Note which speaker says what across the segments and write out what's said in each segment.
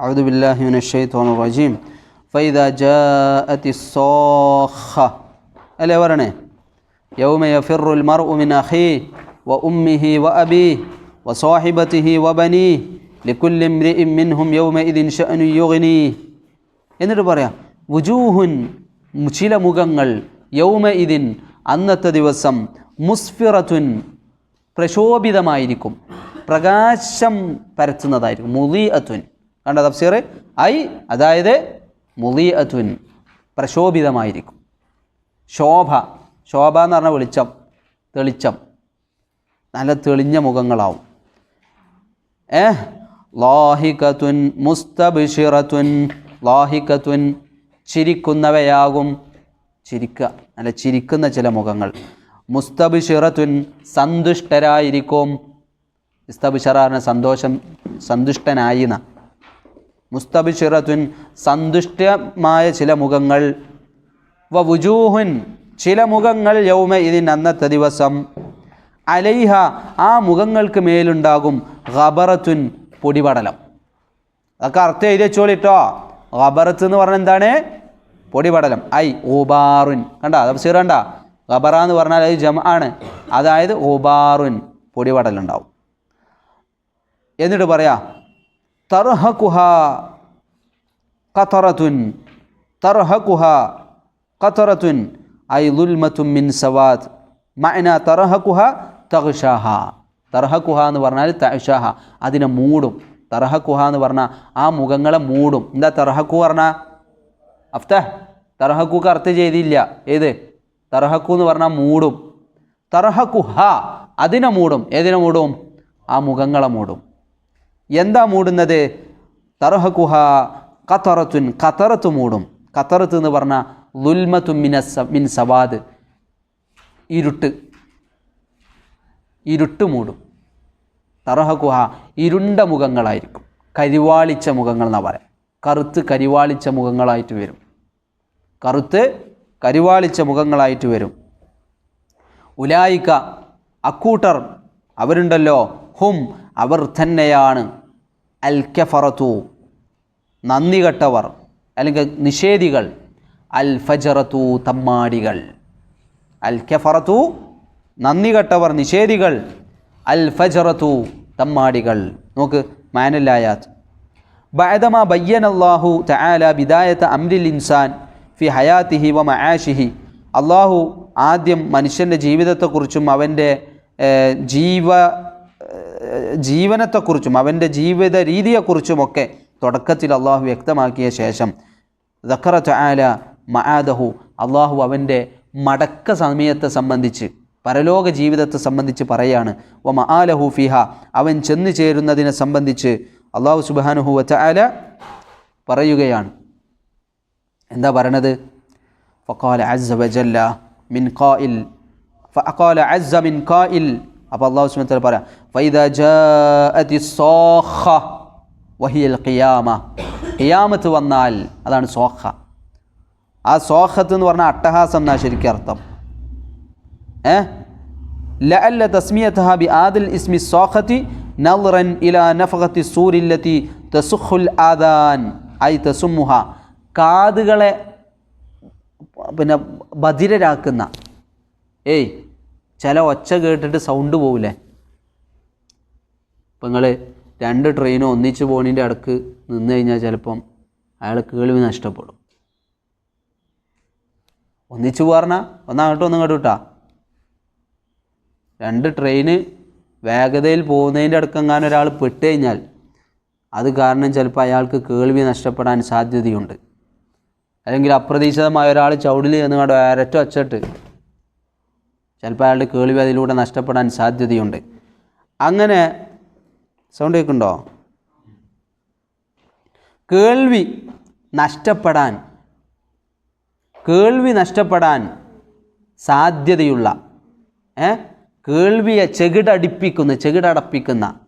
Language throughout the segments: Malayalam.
Speaker 1: أعوذ بالله من الشيطان الرجيم فإذا جاءت الصاخة ألا ورنه يوم يفر المرء من أخيه وأمه وأبيه وصاحبته وبنيه لكل امرئ منهم يومئذ شأن يغنيه എന്നിട്ട് പറയാം വുജൂഹുൻ ചില മുഖങ്ങൾ യൗമ ഇതിൻ അന്നത്തെ ദിവസം മുസ്ഫിറത്തുൻ പ്രശോഭിതമായിരിക്കും പ്രകാശം പരത്തുന്നതായിരിക്കും മുലി അത്തുൻ കണ്ട തഫ്സീർ ഐ അതായത് മുലി അത്വിൻ പ്രശോഭിതമായിരിക്കും. ശോഭ ശോഭ എന്ന് പറഞ്ഞാൽ വെളിച്ചം തെളിച്ചം. നല്ല തെളിഞ്ഞ മുഖങ്ങളാവും. ഏ? ലാഹികത്തുൻ മുസ്തബിഷിറത്തുൻ ലാഹികത്തുൻ ചിരിക്കുന്നവയാകും ചിരിക്കുക നല്ല ചിരിക്കുന്ന ചില മുഖങ്ങൾ. മുസ്തബിഷിറത്തുൻ സന്തുഷ്ടരായിരിക്കും. മുസ്തബിഷറാറിന് സന്തോഷം സന്തുഷ്ടനായി എന്ന. മുസ്തബിഷിറത്തുൻ സന്തുഷ്ടമായ ചില മുഖങ്ങൾ. വ വുജൂഹുൻ ചില മുഖങ്ങൾ യൗമ ഇതിൻ അന്നത്തെ ദിവസം. അലൈഹ ആ മുഖങ്ങൾക്ക് മേലുണ്ടാകും ഖബറത്തുൻ പൊടിപടലം. അതൊക്കെ അർത്ഥം എഴുതി വെച്ചോളിട്ടോ ഖബറത്ത് എന്ന് പറഞ്ഞാൽ എന്താണ്? പൊടിപടലം. ഐ ഓബാറുൻ കണ്ട? തഫ്സീർ കണ്ട? ഖബറ എന്ന് പറഞ്ഞാൽ അത് ജമ ആണ്. അതായത് ഓബാറുൻ പൊടിപടലുണ്ടാവും. എന്നിട്ട് പറയാ തർഹകുഹ ഖതറത്തുൻ തർഹകുഹ ഖതറത്തുൻ ഐ ലുൽമത്തും മിൻ സവാദ്. മഅന തർഹകുഹ തഗ്ഷാഹ. തർഹകുഹ എന്ന് പറഞ്ഞാൽ തഗ്ഷാഹ അതിനെ മൂടും. തർഹകുഹ എന്ന് പറഞ്ഞാൽ ആ മുഖങ്ങളെ മൂടും. എന്താ തർഹക്കു പറഞ്ഞാൽ അഫ്തഹ്. തർഹക്കുക്ക് അർത്ഥം ചെയ്തില്ല. ഏത്? തർഹക്കു എന്ന് പറഞ്ഞാൽ മൂടും. തർഹക്കുഹ അതിനെ മൂടും. ഏതിനെ മൂടും? ആ മുഖങ്ങളെ മൂടും. എന്താ മൂടുന്നത്? തർഹക്കുഹ കത്തറത്തുൻ കത്തറത്ത് മൂടും. കത്തറത്ത് എന്ന് പറഞ്ഞാൽ ദുൽമത്തു മിനസ് മിൻ സവാദ്. ഇരുട്ട്. ഇരുട്ട് മൂടും. തറഹക്കുഹ ഇരുണ്ട മുഖങ്ങളായിരിക്കും. കരിവാളിച്ച മുഖങ്ങൾ എന്നാ പറയാം. കറുത്ത് കരിവാളിച്ച മുഖങ്ങളായിട്ട് വരും. കറുത്ത് കരിവാളിച്ച മുഖങ്ങളായിട്ട് വരും. ഉലായിക്ക അക്കൂട്ടർ അവരുണ്ടല്ലോ. ഹും അവർ തന്നെയാണ്. അൽ കഫറത്തു നന്ദി കെട്ടവർ അല്ലെങ്കിൽ നിഷേധികൾ. അൽ ഫജറത്തു തമ്മാടികൾ. അൽ കഫറത്തു നന്ദി കെട്ടവർ നിഷേധികൾ. അൽ ഫജറത്തു തമ്മാടികൾ. നോക്ക് മാനല്ലായാത് ബഅദമ ബയ്യൻ അള്ളാഹു തആല ബിദായത്ത് അംരിൽ ഇൻസാൻ ഫി ഹയാത്തിഹി വ മആഷിഹി. അള്ളാഹു ആദ്യം മനുഷ്യന്റെ ജീവിതത്തെക്കുറിച്ചും അവന്റെ ജീവ ജീവനത്തെക്കുറിച്ചും അവന്റെ ജീവിത രീതിയെക്കുറിച്ചുമൊക്കെ തുടക്കത്തിൽ അള്ളാഹു വ്യക്തമാക്കിയ ശേഷം ദഖറ ചാല മഹാദഹു അള്ളാഹു അവന്റെ മടക്ക സമയത്തെ സംബന്ധിച്ച് പരലോക ജീവിതത്തെ സംബന്ധിച്ച് പറയാണ് ഒ മഹാലഹു ഫിഹ അവൻ ചെന്നു ചേരുന്നതിനെ സംബന്ധിച്ച് അള്ളാഹു സുബാനുഹു വച്ചാല പറയുകയാണ്. എന്താ പറയണത്? ഫക്കാല അസ്സ വജല്ല മിൻ ഖായിൽ ഫഅഖാല അസ്സ മിൻ ഖായിൽ അപ്പോൾ അള്ളാഹു സുബാൻ പറയാം വഹിയൽ ഖിയാമ. ഖിയാമത്ത് വന്നാൽ അതാണ് സോഹ ആ സോഹത്ത് എന്ന് പറഞ്ഞാൽ അട്ടഹാസം എന്നാ ശരിക്കും അർത്ഥം. ഏ? ലഅല്ല തസ്മിയത്ത് ഹബി ആദിൽ ഇസ്മി സോഹത്തി നൽറൻ ഇല നഫഹത്തി സൂരില്ലത്തി തസുഹുൽ ആദാൻ ഐ തസുമുഹ കാതുകളെ പിന്നെ ബധിരരാക്കുന്ന. ഏയ് ചില ഒച്ച കേട്ടിട്ട് സൗണ്ട് പോവില്ലേ? ഇപ്പം നിങ്ങൾ രണ്ട് ട്രെയിനും ഒന്നിച്ച് പോണിന്റെ അടുക്ക് നിന്ന് കഴിഞ്ഞാൽ ചിലപ്പം അയാൾ കേൾവി നഷ്ടപ്പെടും. ഒന്നിച്ച് പറഞ്ഞാൽ ഒന്നങ്ങോട്ടും ഒന്നും കേട്ടു കേട്ടാ രണ്ട് ട്രെയിന് വേഗതയിൽ പോകുന്നതിന്റെ അടുക്കെങ്ങാനും ഒരാൾ പെട്ട് കഴിഞ്ഞാൽ അത് കാരണം ചിലപ്പോൾ അയാൾക്ക് കേൾവി നഷ്ടപ്പെടാൻ സാധ്യതയുണ്ട്. അല്ലെങ്കിൽ അപ്രതീക്ഷിതമായ ഒരാൾ ചവിടിൽ ചെന്നുകൊണ്ട് ഒരറ്റ വച്ചിട്ട് ചിലപ്പോൾ അയാളുടെ കേൾവി അതിലൂടെ നഷ്ടപ്പെടാൻ സാധ്യതയുണ്ട്. അങ്ങനെ സൗണ്ട് കേൾക്കുന്നുണ്ടോ? കേൾവി നഷ്ടപ്പെടാൻ കേൾവി നഷ്ടപ്പെടാൻ സാധ്യതയുള്ള ഏ? കേൾവിയെ ചെകിടടിപ്പിക്കുന്ന ചെകിടടപ്പിക്കുന്ന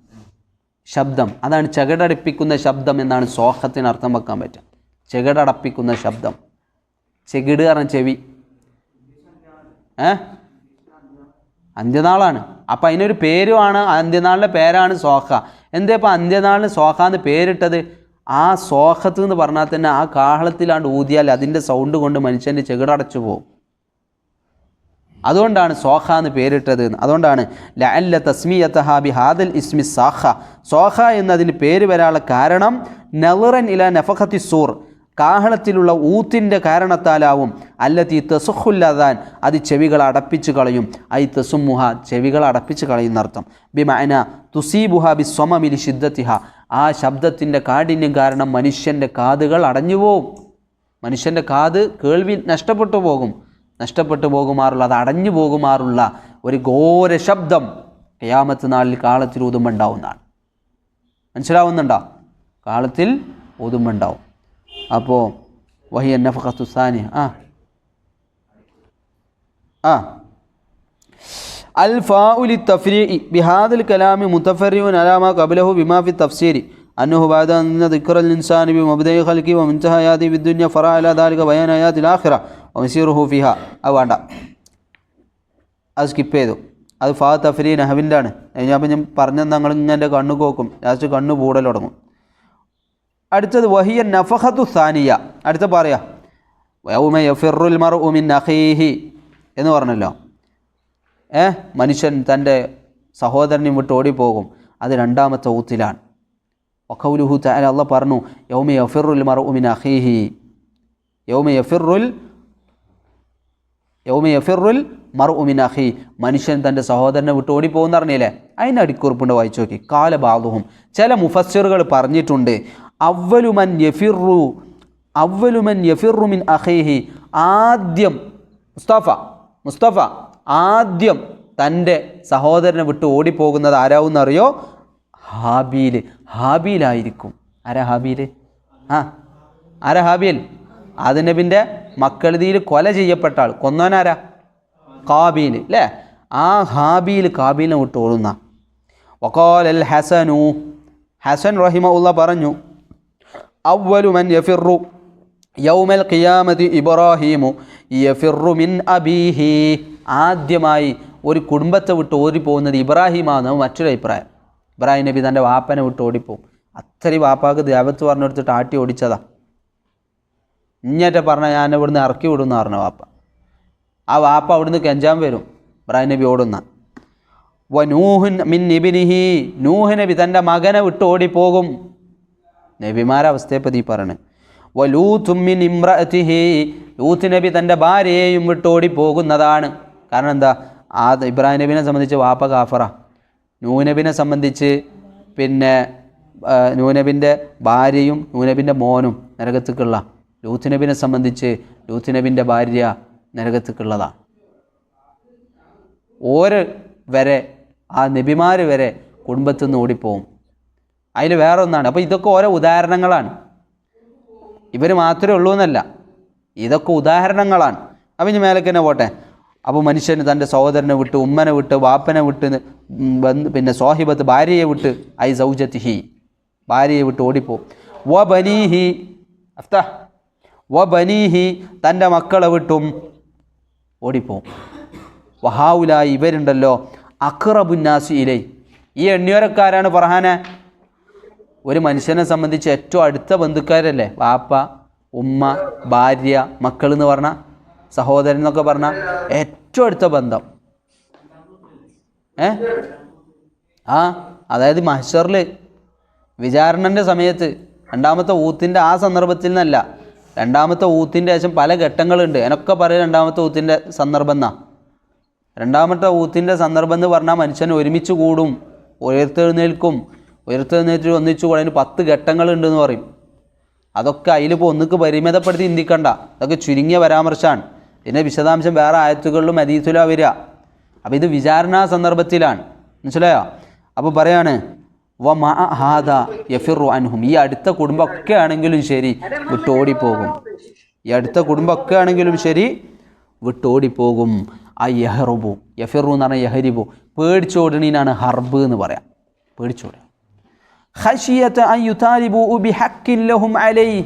Speaker 1: ശബ്ദം. അതാണ് ചെകിടടിപ്പിക്കുന്ന ശബ്ദം എന്നാണ് സോഹത്തിന് അർത്ഥം വെക്കാൻ പറ്റുക. ചെകിടടപ്പിക്കുന്ന ശബ്ദം. ചെകിട് പറഞ്ഞ ചെവി. ഏ? അന്ത്യനാളാണ്. അപ്പം അതിനൊരു പേരുമാണ് അന്ത്യനാളിന്റെ പേരാണ് സോഹ. എന്താ ഇപ്പം അന്ത്യനാളിന് സോഹ എന്ന് പേരിട്ടത്? ആ സോഹത്ത് എന്ന് പറഞ്ഞാൽ തന്നെ ആ കാഹളത്തിലാണ്ട് ഊതിയാൽ അതിന്റെ സൗണ്ട് കൊണ്ട് മനുഷ്യന്റെ ചെകിടടച്ചു പോകും അതുകൊണ്ടാണ് സോഹ എന്ന് പേരിട്ടത്. അതുകൊണ്ടാണ് ലഅല്ല തസ്മിയത്തഹ ബി ഹാദൽ ഇസ്മി സാഹ. സോഹ എന്നതിന് പേര് വരാനുള്ള കാരണം നലറൻ ഇല നഫഖത്തി സൂർ. കാഹളത്തിലുള്ള ഊത്തിന്റെ കാരണത്താലാവും. അല്ലത്തി തസുഹുല്ലാതാൻ അത് ചെവികൾ അടപ്പിച്ച് കളയും. ഐ തെസുമുഹ ചെവികൾ അടപ്പിച്ച് കളയുന്നർത്ഥം. ബി മഅന തുസീബുഹ ബി സ്വമമിലി ശിദ്ധത്തിഹ ആ ശബ്ദത്തിന്റെ കാഠിന്യം കാരണം മനുഷ്യന്റെ കാതുകൾ അടഞ്ഞു പോവും. മനുഷ്യന്റെ കാത് കേൾവി നഷ്ടപ്പെട്ടു പോകും. നഷ്ടപ്പെട്ടു പോകുമാറുള്ള അത് അടഞ്ഞു പോകുമാറുള്ള ഒരു ഘോര ശബ്ദം കയാമത്ത് നാളിൽ കാളത്തിൽ ഊതുമ്പോൾ ഉണ്ടാവുന്നതാണ് മനസ്സിലാവുന്നുണ്ടോ? കാളത്തിൽ ഊതുമ്പോൾ ഉണ്ടാവും അപ്പോൾ വഹിയ നഫഖത്തുസാനി ആ ആ الفاء للتفريع بهذا الكلام متفرع على ما قبله بما في التفسير أنه بعد أن ذكر الإنسان بمبدأ خلقه ومنتهى آياته في الدنيا فرع إلى ذلك بيان آيات الآخرة ومسيره فيها അത് വേണ്ട അത് സ്കിപ്പ് ചെയ്തു അത് ഫാ തഫരീ നഹവിൻ്റെ ആണ് ഞാൻ അപ്പം ഞാൻ പറഞ്ഞത് നിങ്ങൾ ഇങ്ങനെ എൻ്റെ കണ്ണ് കോക്കും ലാസ്റ്റ് കണ്ണ് പൂടൽ തുടങ്ങും അടുത്തത് വഹിയ നഫഹതു സാനിയ. അടുത്ത പറയാ. എന്ന് പറഞ്ഞല്ലോ. ഏ? മനുഷ്യൻ തന്റെ സഹോദരനെയും വിട്ട് ഓടിപ്പോകും. അത് രണ്ടാമത്തെ ഊത്തിലാണ്. വഖൗലുഹു താല അള്ള പറഞ്ഞു യൗമ യഫിറുൽ മർഉ ഉമിൻ അഖീഹി. യൗമ യഫിറുൽ യൗമ യഫിറുൽ മർഉ ഉമിൻ അഹി മനുഷ്യൻ തന്റെ സഹോദരനെ വിട്ട് ഓടിപ്പോകുന്ന അറിഞ്ഞില്ലേ? അതിന്റെ അടിക്കുറിപ്പുണ്ട് വായിച്ചു നോക്കി. കാല ബാദുഹും. ചില മുഫസ്സിറുകൾ പറഞ്ഞിട്ടുണ്ട് അവലുമൻ യഫിറു അവലുമൻ യഫിറു മിൻ അഖീഹി ആദ്യം മുസ്തഫ മുസ്തഫ ആദ്യം തന്റെ സഹോദരനെ വിട്ട് ഓടിപ്പോകുന്നത് ആരാവുന്നറിയോ? ഹാബീൽ ഹാബീലായിരിക്കും. ആരാ ഹാബീൽ? ആ ആരാ ഹാബീൽ? ആദനബിന്റെ മക്കളുതിയിൽ കൊല ചെയ്യപ്പെട്ട ആൾ. കൊന്നോനാരാ കാബീൽ അല്ലേ ആ ഹാബീൽ കാബീലിനെ വിട്ട് ഓടുന്ന ഒക്കോലൽ ഹസനു ഹസൻ റഹിമ ഉള്ള പറഞ്ഞു അവലു മൻ യഫിറു യൗമൽ ഖിയാമതി ഇബ്രാഹീമു യഫിറു മിൻ അബീഹി ആദ്യമായി ഒരു കുടുംബത്തെ വിട്ട് ഓടിപ്പോകുന്നത് ഇബ്രാഹീമാണ്. മറ്റൊരു അഭിപ്രായം. ഇബ്രാഹിം നബി തന്റെ വാപ്പനെ വിട്ട് ഓടിപ്പോവും അത്രയും വാപ്പാക്ക് ദേവത്ത് പറഞ്ഞെടുത്തിട്ട് ആട്ടി ഓടിച്ചതാ. ഇഞ്ഞേറ്റ പറഞ്ഞാൽ ഞാൻ ഇവിടുന്ന് ഇറക്കി വിടുമെന്ന് പറഞ്ഞ വാപ്പ. ആ വാപ്പ അവിടുന്ന് കെഞ്ചാൻ വരും. ഇബ്രാഹിം നബി ഓടുന്ന. നൂഹുൻ മിൻ നിബിനിഹി നൂഹ് നബി തന്റെ മകനെ വിട്ട് ഓടിപ്പോകും. നബിമാരെ അവസ്ഥയെപ്പറ്റി പറയണ്. വ ലൂത്തും മിൻ ഇമ്രഅത്തിഹി ലൂത്ത് നബി തന്റെ ഭാര്യയെയും വിട്ടോടി പോകുന്നതാണ് കാരണം എന്താ? ആ ഇബ്രാഹിം നബിനെ സംബന്ധിച്ച് വാപ്പ കാഫറ. നൂനബിനെ സംബന്ധിച്ച് പിന്നെ നൂനബിന്റെ ഭാര്യയും നൂനബിന്റെ മോനും നരകത്തേക്കുള്ള. ലൂത്ത് നബിനെ സംബന്ധിച്ച് ലൂത്ത് നബിന്റെ ഭാര്യ നരകത്തേക്കുള്ളതാണ് ഓര് വരെ ആ നബിമാർ വരെ കുടുംബത്തിൽ നിന്ന് ഓടിപ്പോവും. അതിൽ വേറെ ഒന്നാണ്. അപ്പോൾ ഇതൊക്കെ ഓരോ ഉദാഹരണങ്ങളാണ്. ഇവർ മാത്രമേ ഉള്ളൂ എന്നല്ല. ഇതൊക്കെ ഉദാഹരണങ്ങളാണ്. അപ്പം ഇനി മേലേക്ക് തന്നെ പോട്ടെ. അപ്പോൾ മനുഷ്യന് തന്റെ സഹോദരനെ വിട്ട് ഉമ്മനെ വിട്ട് വാപ്പനെ വിട്ട് പിന്നെ സോഹിബത്ത് ഭാര്യയെ വിട്ട് ഐ സൗജത്ത് ഹി ഭാര്യയെ വിട്ട് ഓടിപ്പോവും. വ ബനീഹി അഫ്ത. വ ബനീഹി തന്റെ മക്കളെ വിട്ടും ഓടിപ്പോവും. വഹാവുലായി ഇവരുണ്ടല്ലോ. അക്റബുന്നാസി ഇലൈ. ഈ എണ്ണിയോരക്കാരാണ് ഫർഹാനെ? ഒരു മനുഷ്യനെ സംബന്ധിച്ച് ഏറ്റവും അടുത്ത ബന്ധുക്കാരല്ലേ? വാപ്പ ഉമ്മ ഭാര്യ മക്കൾ എന്ന് പറഞ്ഞ സഹോദരൻ എന്നൊക്കെ പറഞ്ഞ ഏറ്റവും അടുത്ത ബന്ധം. ഏ? ആ അതായത് മഹഷറിൽ വിചാരണന്റെ സമയത്ത് രണ്ടാമത്തെ ഊത്തിന്റെ ആ സന്ദർഭത്തിൽ നിന്നല്ല രണ്ടാമത്തെ ഊത്തിന്റെ ശേഷം പല ഘട്ടങ്ങളുണ്ട്. എന്നൊക്കെ പറയും രണ്ടാമത്തെ ഊത്തിന്റെ സന്ദർഭം എന്നാ. രണ്ടാമത്തെ ഊത്തിന്റെ സന്ദർഭം എന്ന് പറഞ്ഞാൽ മനുഷ്യൻ ഒരുമിച്ച് കൂടും ഉയർത്തെഴുന്നേൽക്കും ഉയർത്തെഴുന്നേറ്റ് ഒന്നിച്ചു കൂടെ അതിന് പത്ത് ഘട്ടങ്ങളുണ്ട് എന്ന് പറയും. അതൊക്കെ അതിലിപ്പോൾ ഒന്നിക്ക് പരിമിതപ്പെടുത്തി ചിന്തിക്കണ്ട. അതൊക്കെ ചുരുങ്ങിയ പരാമർശമാണ്. പിന്നെ വിശദാംശം വേറെ ആയത്തുകളിലും അദീസിലോ വരിക. അപ്പോൾ ഇത് വിചാരണാ സന്ദർഭത്തിലാണ്. മനസ്സിലായോ? അപ്പോൾ പറയാണ് വ മഹാദ യഫിറു അൻഹും. ഈ അടുത്ത കുടുംബമൊക്കെ ആണെങ്കിലും ശരി വിട്ടോടിപ്പോകും. ഈ അടുത്ത കുടുംബമൊക്കെ ആണെങ്കിലും ശരി വിട്ടോടിപ്പോകും. ആ യഹറുബു യഫിറു എന്ന് പറഞ്ഞാൽ യഹരിബു. പേടിച്ചോടണീനാണ് ഹർബ് എന്ന് പറയാം. പേടിച്ചോടുക. ഖശിയത അൻ യുതാലിബു ബിഹഖിൻ ലഹും അലൈഹി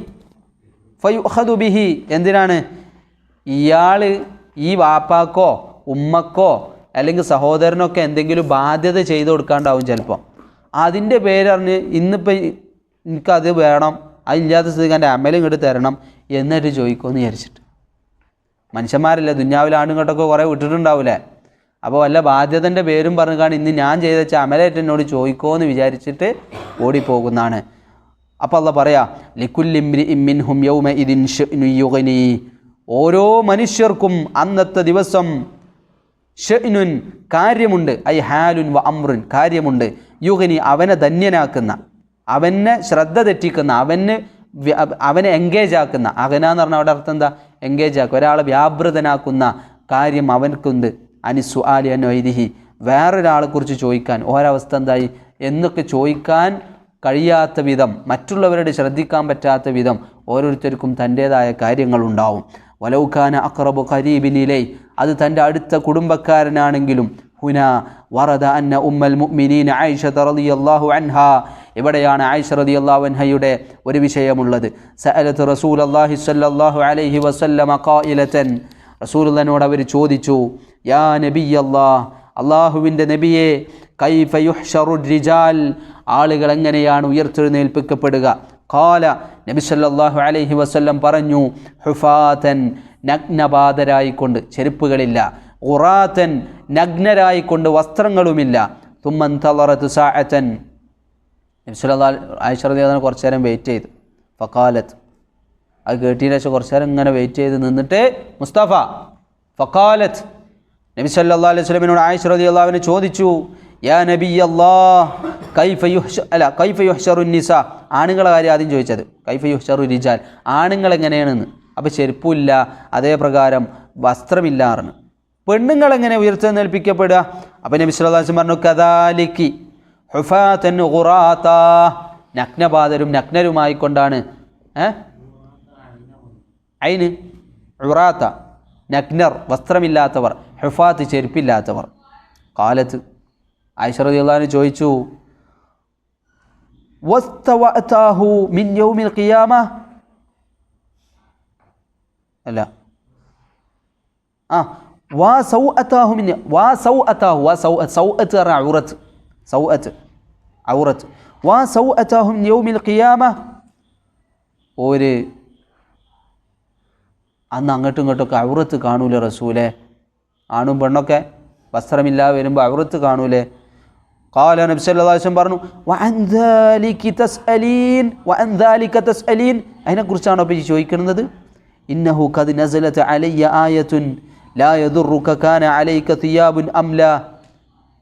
Speaker 1: ഫയുഖദു ബിഹി. എന്തിനാണ്? ഇയാൾ ഈ വാപ്പാക്കോ ഉമ്മക്കോ അല്ലെങ്കിൽ സഹോദരനൊക്കെ എന്തെങ്കിലും ബാധ്യത ചെയ്ത് കൊടുക്കാണ്ടാവും ചിലപ്പോൾ അതിന്റെ പേരറിഞ്ഞ് ഇന്നിപ്പോൾ എനിക്കത് വേണം അതില്ലാത്ത സ്ഥിതിക്ക് എന്റെ അമ്മയിലും ഇങ്ങോട്ട് തരണം എന്നിട്ട് ചോദിക്കുമെന്ന് വിചാരിച്ചിട്ട്. മനുഷ്യന്മാരല്ലേ ദുന്യാവിൽ ആണുങ്ങോട്ടൊക്കെ കുറേ വിട്ടിട്ടുണ്ടാവില്ലേ അപ്പോൾ വല്ല ബാധ്യതന്റെ പേരും പറഞ്ഞു കാണി ഇന്ന് ഞാൻ ചെയ്ത ചമലേറ്റ് എന്നോട് ചോദിക്കുമോ എന്ന് വിചാരിച്ചിട്ട് ഓടിപ്പോകുന്നതാണ്. അപ്പോൾ അല്ല പറയാ ലിക്കുല്ലിംരി ഇമ്മിൻ ഹും യൗമ ഇതിൻ യുഗനി. ഓരോ മനുഷ്യർക്കും അന്നത്തെ ദിവസം ഷെനുൻ കാര്യമുണ്ട്. ഐ ഹാലുൻ വ അമ്രുൻ കാര്യമുണ്ട്. യുഗനി അവനെ ധന്യനാക്കുന്ന അവനെ ശ്രദ്ധ തെറ്റിക്കുന്ന അവന് അവനെ എൻഗേജ് ആക്കുന്ന. അകന എന്ന് പറഞ്ഞാൽ അവിടെ അർത്ഥം എന്താ? എൻഗേജ് ആക്കുക. ഒരാളെ വ്യാപൃതനാക്കുന്ന കാര്യം അവനക്കുണ്ട് അനിസു ആലി അനൈദിഹി വേറൊരാളെ കുറിച്ച് ചോദിക്കാൻ ഒരവസ്ഥ എന്തായി? എന്നൊക്കെ ചോദിക്കാൻ കഴിയാത്ത വിധം മറ്റുള്ളവരുടെ ശ്രദ്ധിക്കാൻ പറ്റാത്ത വിധം ഓരോരുത്തർക്കും തന്റേതായ കാര്യങ്ങളുണ്ടാവും. വലൗഖാന അക്രബു ഖരീബിനിലേ അത് തന്റെ അടുത്ത കുടുംബക്കാരനാണെങ്കിലും ഹുന വറദ അന്ന ഉമ്മൽ മുഅ്മിനീന ആയിഷ റളിയല്ലാഹു അൻഹ. ഇവിടെയാണ് ആയിഷ റളിയല്ലാഹു അൻഹയുടെ ഒരു വിഷയമുള്ളത്? സഅലത്ത് അള്ളാഹി സ്വല്ലല്ലാഹു അലൈഹി വസല്ലമ ഖായിലതൻ. റസൂലുള്ളനോട് അവർ ചോദിച്ചു യാ നബിയല്ലാഹ് അള്ളാഹുവിന്റെ നബിയെ കൈഫ യുഹ്ഷറു റിജാൽ ആളുകൾ എങ്ങനെയാണ് ഉയർത്തെഴുന്നേൽപ്പിക്കപ്പെടുക? കാല നബി സല്ലല്ലാഹു അലൈഹി വസല്ലം പറഞ്ഞു ഹുഫാതൻ നഗ്നപാതരായിക്കൊണ്ട് ചെരുപ്പുകളില്ല. ഉറാത്തൻ നഗ്നരായിക്കൊണ്ട് വസ്ത്രങ്ങളുമില്ല. തുമ്മൻ തളറത്ത് സാഅത്തൻ നബി സല്ലല്ലാഹു ആയിഷറതി അതിനെ കുറച്ച് നേരം വെയിറ്റ് ചെയ്തു. ഫക്കാലത്ത് അത് കേട്ടിട്ട് കുറച്ച് നേരം ഇങ്ങനെ വെയിറ്റ് ചെയ്ത് നിന്നിട്ട് മുസ്തഫ ഫക്കാലത്ത് നബി സല്ലല്ലാഹു അലൈഹി സ്വലമിനോട് ആയിഷ് റതി അള്ളാവിനെ ചോദിച്ചു യാ നബി അല്ലാഹ് കൈഫ യുഹ്ഷ അല്ല കൈഫ യുഹ്ഷറു നിസ? ആണുങ്ങളെ കാര്യം ആദ്യം ചോദിച്ചത്. കൈഫ യുഹ്ഷറു റിജാൽ ആണുങ്ങൾ എങ്ങനെയാണെന്ന്? അപ്പോൾ ചെരുപ്പില്ല അതേ പ്രകാരം വസ്ത്രമില്ലാറിന് പെണ്ണുങ്ങൾ എങ്ങനെ ഉയർത്തെന്നേൽപ്പിക്കപ്പെടുക അപ്പം നബി വസല്ലം പറഞ്ഞു കദാലിക്കി ഹുഫാത്തൻ ഖുറാത്ത. നഗ്നപാതരും നഗ്നരുമായിക്കൊണ്ടാണ് ഏ? അയിന് ഉറാത്ത നഗ്നർ വസ്ത്രമില്ലാത്തവർ. ഹുഫാത്ത് ചെരുപ്പില്ലാത്തവർ. കാലത്ത് ഐശ്വര്യല്ലാന്ന് ചോദിച്ചു വസ്തവഅതാഹു മിൻ യൗമിൽ ഖിയാമ? അല്ല. ആ വാ സൗ അത്താഹു മിൻ വാ സൗ അത്താഹു വാ സൗ സൗ അത്ത് പറഞ്ഞ ഔറത്ത് സൗ അത്ത് ഔറത്ത്. വാ സൗ അത്താഹു മിൻ യൗമിൽ ഖിയാമ? ഒരു അന്ന് അങ്ങോട്ടും ഇങ്ങോട്ടൊക്കെ ഔറത്ത് കാണൂല റസൂലെ? ആണും പെണ്ണൊക്കെ വസ്ത്രമില്ലാതെ വരുമ്പോൾ അവൃത്ത് കാണൂലേ? കാല നബ്സല്ലാശം പറഞ്ഞു അതിനെക്കുറിച്ചാണോ ഇപ്പം ചോദിക്കുന്നത്? ഇന്നഹു കത് നസലത്ത് അലയ്യ ആയത്തുൻ ലാ യദുറുക്കാന അലൈക്ക തിയാബുൻ അംല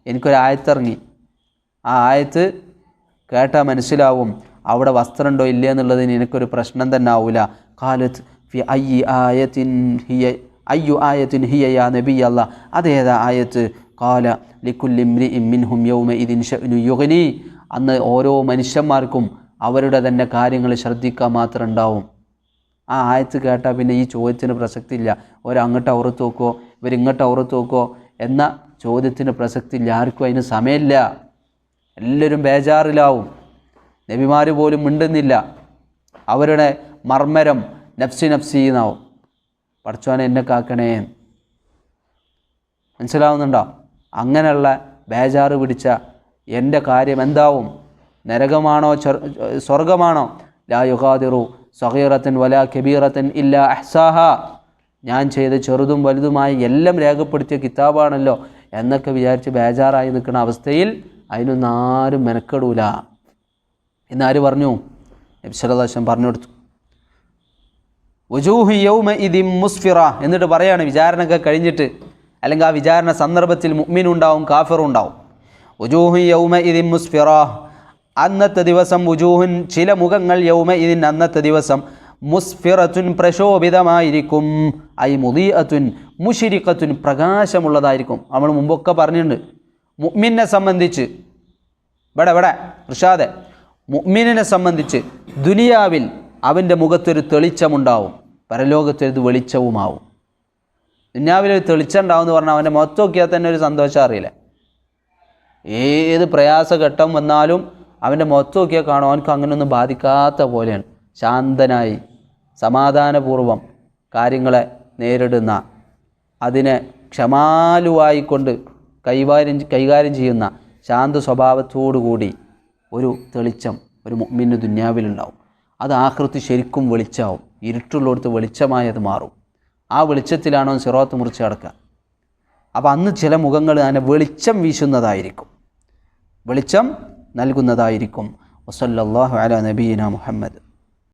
Speaker 1: എനിക്കൊരു ആയത്തിറങ്ങി. ആ ആയത്ത് കേട്ടാൽ മനസ്സിലാവും അവിടെ വസ്ത്രമുണ്ടോ ഇല്ലേ ഇല്ലയെന്നുള്ളത് എനിക്കൊരു പ്രശ്നം തന്നെ ആവില്ല കാലത്ത് ഫി ഐ ആയത്തിൻ ഹിയ അയ്യു ആയത്തിൻ ഹിയ നബി അല്ല അതേതാ ആയത്ത്? കാല ലിക്കുല്ലിംരി ഇമ്മിൻഹും യൗമ ഇതിൻ ഷഅ്നു യുഗ്നി. അന്ന് ഓരോ മനുഷ്യന്മാർക്കും അവരുടെ തന്നെ കാര്യങ്ങൾ ശ്രദ്ധിക്കാൻ മാത്രം ഉണ്ടാവും. ആ ആയത്ത് കേട്ടാൽ പിന്നെ ഈ ചോദ്യത്തിന് പ്രസക്തി ഇല്ല ഒരങ്ങോട്ട് ഔറത്ത് നോക്കോ ഇവരിങ്ങോട്ട് ഔറത്ത് നോക്കോ എന്ന ചോദ്യത്തിന് പ്രസക്തി ഇല്ല ആർക്കും അതിന് സമയമില്ല. എല്ലാവരും ബേജാറിലാവും. നബിമാർ പോലും മിണ്ടുന്നില്ല. അവരുടെ മർമ്മരം നഫ്സി നഫ്സി എന്നാവും. പഠിച്ചോനെ എന്നെ കാക്കണേ. മനസ്സിലാവുന്നുണ്ടോ? അങ്ങനെയുള്ള ബേജാറ് പിടിച്ച എന്റെ കാര്യം എന്താവും? നരകമാണോ സ്വർഗമാണോ? ലാ യുഗാതിറു സഹീറത്തൻ വല കബീറത്തൻ ഇല്ല അഹ്സാഹ. ഞാൻ ചെയ്ത ചെറുതും വലുതുമായി എല്ലാം രേഖപ്പെടുത്തിയ കിതാബാണല്ലോ എന്നൊക്കെ വിചാരിച്ച് ബേജാറായി നിൽക്കുന്ന അവസ്ഥയിൽ അതിനൊന്നും ആരും മെനക്കെടൂല. എന്നാര് പറഞ്ഞു? നബ്സലാശം പറഞ്ഞു കൊടുത്തു. വജൂഹി യൗമ ഇതി മുസ്ഫിറ എന്നിട്ട് പറയാണ് വിചാരണയൊക്കെ കഴിഞ്ഞിട്ട്. അല്ലെങ്കിൽ ആ വിചാരണ സന്ദർഭത്തിൽ മുഅ്മിനുണ്ടാവും കാഫിറും ഉണ്ടാവും വജൂഹി യൗമ ഇതി മുസ്ഫിറ അന്നത്തെ ദിവസം വുജൂഹുൻ ചില മുഖങ്ങൾ യൗമ ഇതിൻ അന്നത്തെ ദിവസം മുസ്ഫിറത്തുൻ പ്രശോഭിതമായിരിക്കും. ഐ മുദീഅത്തുൻ മുഷിരിക്കത്തുൻ പ്രകാശമുള്ളതായിരിക്കും. നമ്മൾ മുമ്പൊക്കെ പറഞ്ഞിട്ടുണ്ട് മുഅ്മിനെ സംബന്ധിച്ച്. ഇവിടെ ഇവിടെ ഋഷാദെ മുഅ്മിനെ സംബന്ധിച്ച് ദുനിയാവിൽ അവന്റെ മുഖത്തൊരു തെളിച്ചമുണ്ടാവും. പരലോകത്തൊരു വെളിച്ചവുമാവും. ദുന്യാവിൽ ഒരു തെളിച്ചം ഉണ്ടാവും എന്ന് പറഞ്ഞാൽ അവന്റെ മുഖത്ത് നോക്കിയാൽ തന്നെ ഒരു സന്തോഷം അറിയില്ല. ഏത് പ്രയാസഘട്ടം വന്നാലും അവന്റെ മുഖത്ത് നോക്കിയാൽ കാണും. അവനക്ക് അങ്ങനെയൊന്നും ബാധിക്കാത്ത പോലെയാണ്. ശാന്തനായി സമാധാനപൂർവം കാര്യങ്ങളെ നേരിടുന്ന അതിനെ ക്ഷമാലുവായിക്കൊണ്ട് കൈകാര്യം കൈകാര്യം ചെയ്യുന്ന ശാന്ത സ്വഭാവത്തോടു കൂടി ഒരു തെളിച്ചം ഒരു മിന്നു ദുന്യാവിലുണ്ടാവും. അത് ആകൃതി ശരിക്കും വെളിച്ചാവും ഇരുട്ടുള്ളിടത്ത് വെളിച്ചമായി അത് മാറും. ആ വെളിച്ചത്തിലാണോ സിറോത്ത് മുറിച്ച് കിടക്കുക? അപ്പോൾ അന്ന് ചില മുഖങ്ങൾ അതിനെ വെളിച്ചം വീശുന്നതായിരിക്കും. വെളിച്ചം നൽകുന്നതായിരിക്കും. വസല്ലാഹു അല നബീന മുഹമ്മദ്.